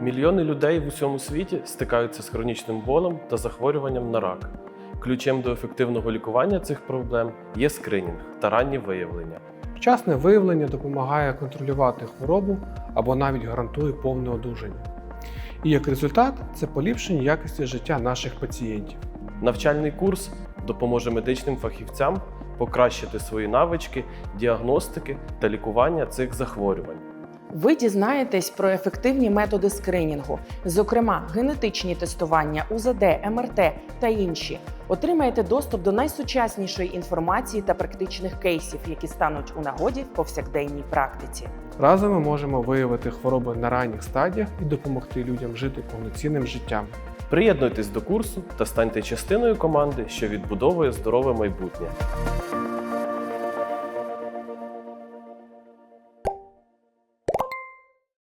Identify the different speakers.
Speaker 1: Мільйони людей в усьому світі стикаються з хронічним болем та захворюванням на рак. Ключем до ефективного лікування цих проблем є скринінг та раннє виявлення.
Speaker 2: Вчасне виявлення допомагає контролювати хворобу або навіть гарантує повне одужання. І як результат це поліпшення якості життя наших пацієнтів.
Speaker 1: Навчальний курс допоможе медичним фахівцям покращити свої навички, діагностики та лікування цих захворювань.
Speaker 3: Ви дізнаєтесь про ефективні методи скринінгу, зокрема генетичні тестування, УЗД, МРТ та інші. Отримаєте доступ до найсучаснішої інформації та практичних кейсів, які стануть у нагоді в повсякденній практиці.
Speaker 2: Разом ми можемо виявити хвороби на ранніх стадіях і допомогти людям жити повноцінним життям.
Speaker 1: Приєднуйтесь до курсу та станьте частиною команди, що відбудовує здорове майбутнє.